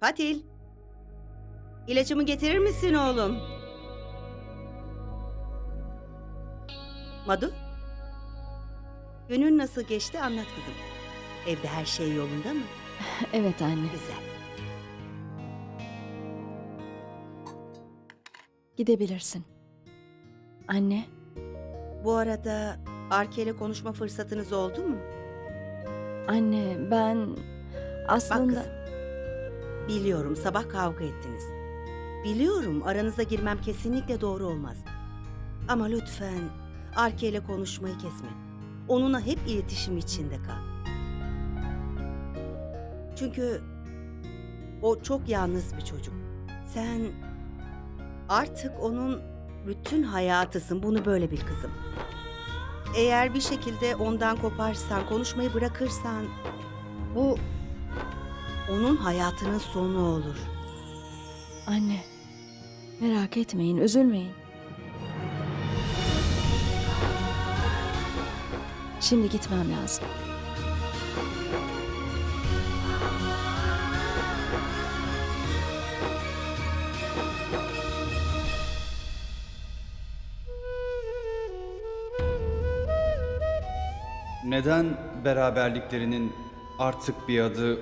Patil. İlacımı getirir misin oğlum? Madu? Günün nasıl geçti anlat kızım. Evde her şey yolunda mı? Evet anne. Güzel. Gidebilirsin. Anne, Bu arada Arke ile konuşma fırsatınız oldu mu? anne ben Bak aslında kızım. Biliyorum sabah kavga ettiniz. Biliyorum aranıza girmem kesinlikle doğru olmaz. Ama lütfen Arke ile konuşmayı kesme. Onunla hep iletişim içinde kal. Çünkü o çok yalnız bir çocuk. Sen artık onun bütün hayatısın. Bunu böyle bil kızım. Eğer bir şekilde ondan koparsan, konuşmayı bırakırsan bu onun hayatının sonu olur. anne merak etmeyin, üzülmeyin. Şimdi gitmem lazım. Neden beraberliklerinin artık bir adı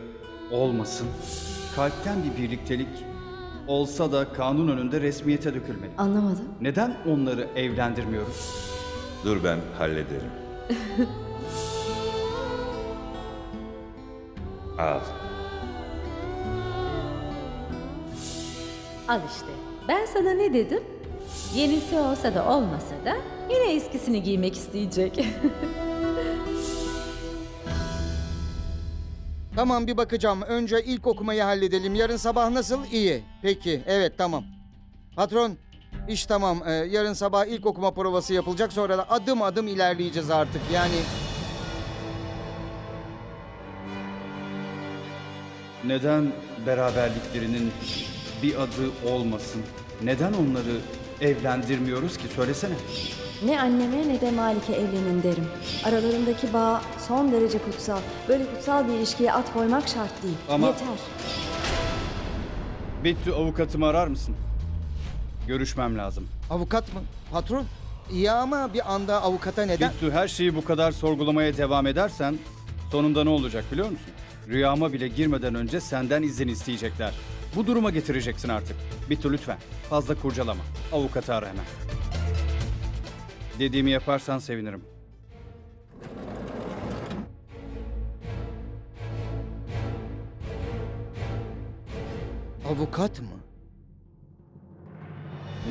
olmasın? Kalpten bir birliktelik olsa da kanun önünde resmiyete dökülmeli. Anlamadım. Neden onları evlendirmiyoruz? Dur ben hallederim. Al. Al işte. Ben sana ne dedim? Yenisi olsa da olmasa da yine eskisini giymek isteyecek. Tamam bir bakacağım. Önce ilk okumayı halledelim. Yarın sabah nasıl? İyi. Peki. Evet tamam. Patron iş tamam. Ee, yarın sabah ilk okuma provası yapılacak. Sonra da adım adım ilerleyeceğiz artık. Yani Neden beraberliklerinin bir adı olmasın? Neden onları evlendirmiyoruz ki söylesene. Ne anneme ne de Malik'e evlenin derim. Aralarındaki bağ son derece kutsal. Böyle kutsal bir ilişkiye at koymak şart değil. Ama- Yeter. Bitti avukatımı arar mısın? Görüşmem lazım. avukat mı? Patron? İyi ama bir anda avukata neden? Bittu her şeyi bu kadar sorgulamaya devam edersen sonunda ne olacak biliyor musun? Rüyama bile girmeden önce senden izin isteyecekler. Bu duruma getireceksin artık. Bittu lütfen fazla kurcalama. Avukatı ara hemen. Dediğimi yaparsan sevinirim. Avukat mı?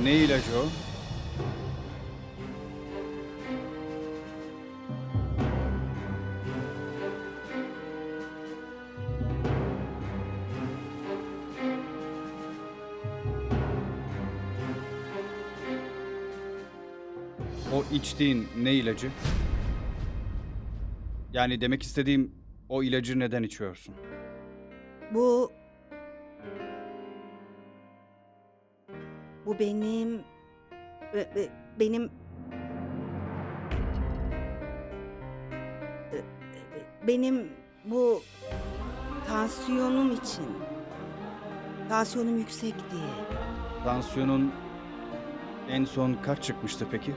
Ne ilacı o? O içtiğin ne ilacı? Yani demek istediğim o ilacı neden içiyorsun? Bu... Bu benim... be- be- Benim... Benim bu tansiyonum için. Tansiyonum yüksek diye. Tansiyonun en son kaç çıkmıştı peki?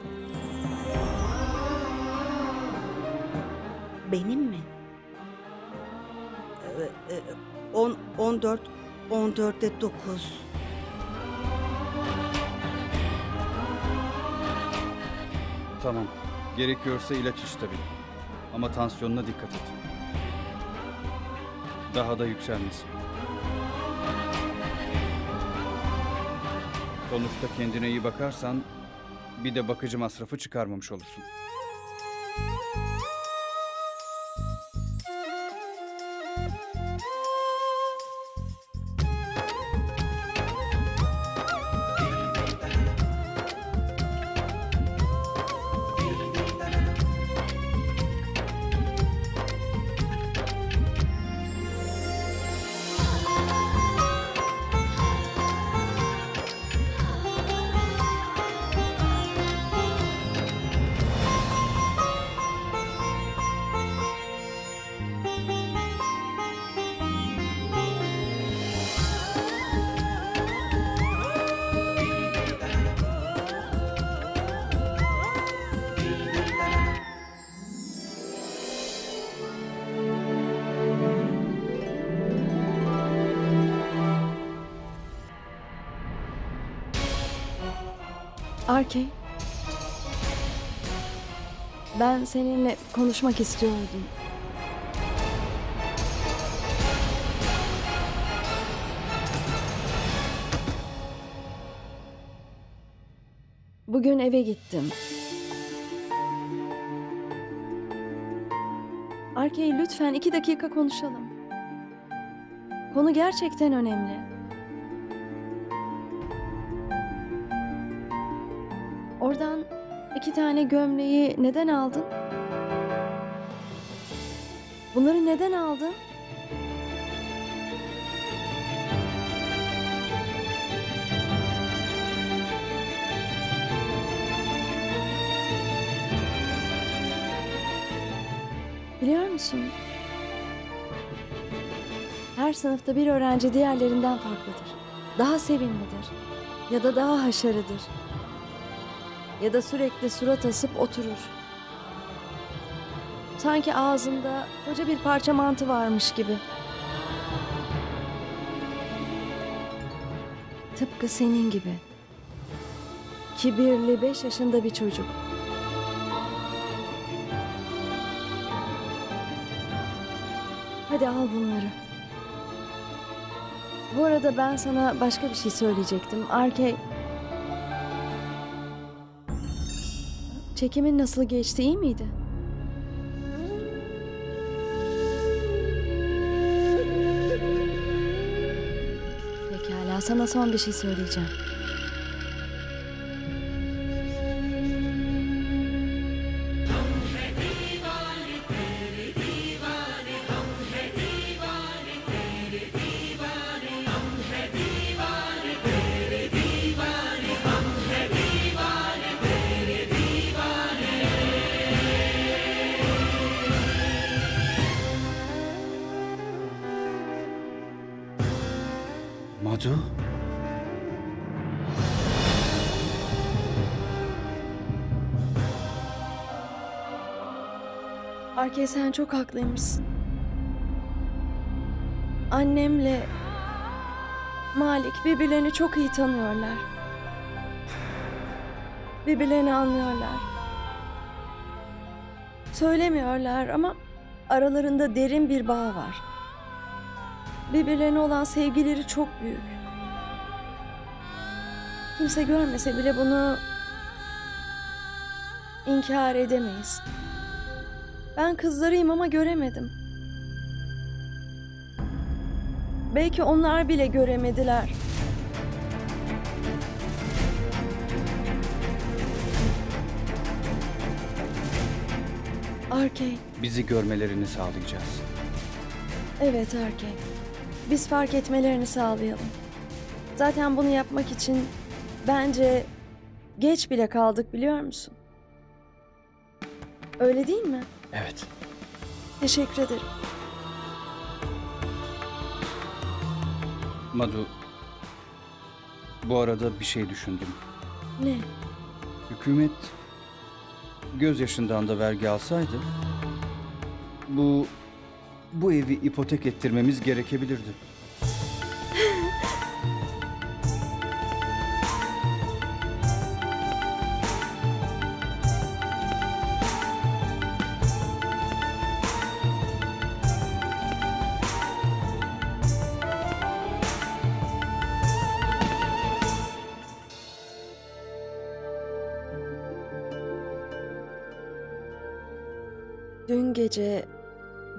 Benim mi? Ee, e, On, 14, 14'te 9. Tamam. Gerekiyorsa ilaç iç tabii. Ama tansiyonuna dikkat et. Daha da yükselmesin. Sonuçta kendine iyi bakarsan bir de bakıcı masrafı çıkarmamış olursun. Arkey. Ben seninle konuşmak istiyordum. Bugün eve gittim. Arkey lütfen iki dakika konuşalım. Konu gerçekten önemli. Oradan iki tane gömleği neden aldın? Bunları neden aldın? Biliyor musun? Her sınıfta bir öğrenci diğerlerinden farklıdır. Daha sevimlidir ya da daha haşarıdır ya da sürekli surat asıp oturur. Sanki ağzında koca bir parça mantı varmış gibi. Tıpkı senin gibi. Kibirli beş yaşında bir çocuk. Hadi al bunları. Bu arada ben sana başka bir şey söyleyecektim. Arkey... Çekimin nasıl geçti, iyi miydi? Pekala, sana son bir şey söyleyeceğim. Madu? Arkey sen çok haklıymışsın. Annemle Malik birbirlerini çok iyi tanıyorlar. Birbirlerini anlıyorlar. Söylemiyorlar ama aralarında derin bir bağ var. Birbirlerine olan sevgileri çok büyük. Kimse görmese bile bunu inkar edemeyiz. Ben kızlarıyım ama göremedim. Belki onlar bile göremediler. Arkey, Bizi görmelerini sağlayacağız. evet Arkey. Biz fark etmelerini sağlayalım. Zaten bunu yapmak için bence geç bile kaldık biliyor musun? Öyle değil mi? Evet. Teşekkür ederim. Madu, bu arada bir şey düşündüm. Ne? Hükümet gözyaşından da vergi alsaydı bu bu evi ipotek ettirmemiz gerekebilirdi. Dün gece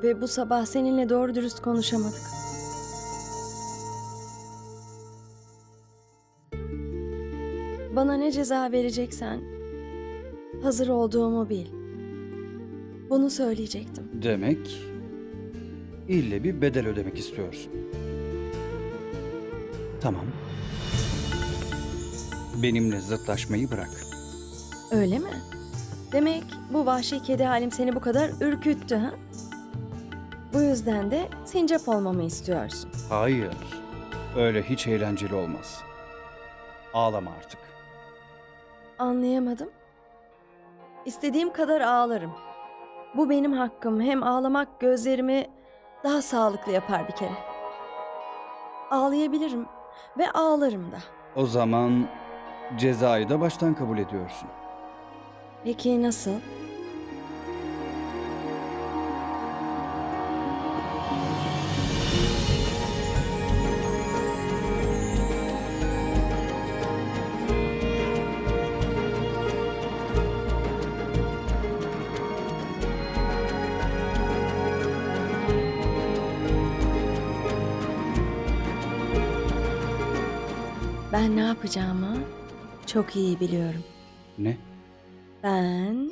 ve bu sabah seninle doğru dürüst konuşamadık. Bana ne ceza vereceksen hazır olduğumu bil. Bunu söyleyecektim. Demek ille bir bedel ödemek istiyorsun. Tamam. Benimle zıtlaşmayı bırak. Öyle mi? Demek bu vahşi kedi halim seni bu kadar ürküttü ha? Bu yüzden de sincap olmamı istiyorsun. Hayır. Öyle hiç eğlenceli olmaz. Ağlama artık. Anlayamadım. İstediğim kadar ağlarım. Bu benim hakkım. Hem ağlamak gözlerimi daha sağlıklı yapar bir kere. Ağlayabilirim ve ağlarım da. O zaman Cezayı da baştan kabul ediyorsun. Peki nasıl? Ben ne yapacağımı çok iyi biliyorum. Ne? Ben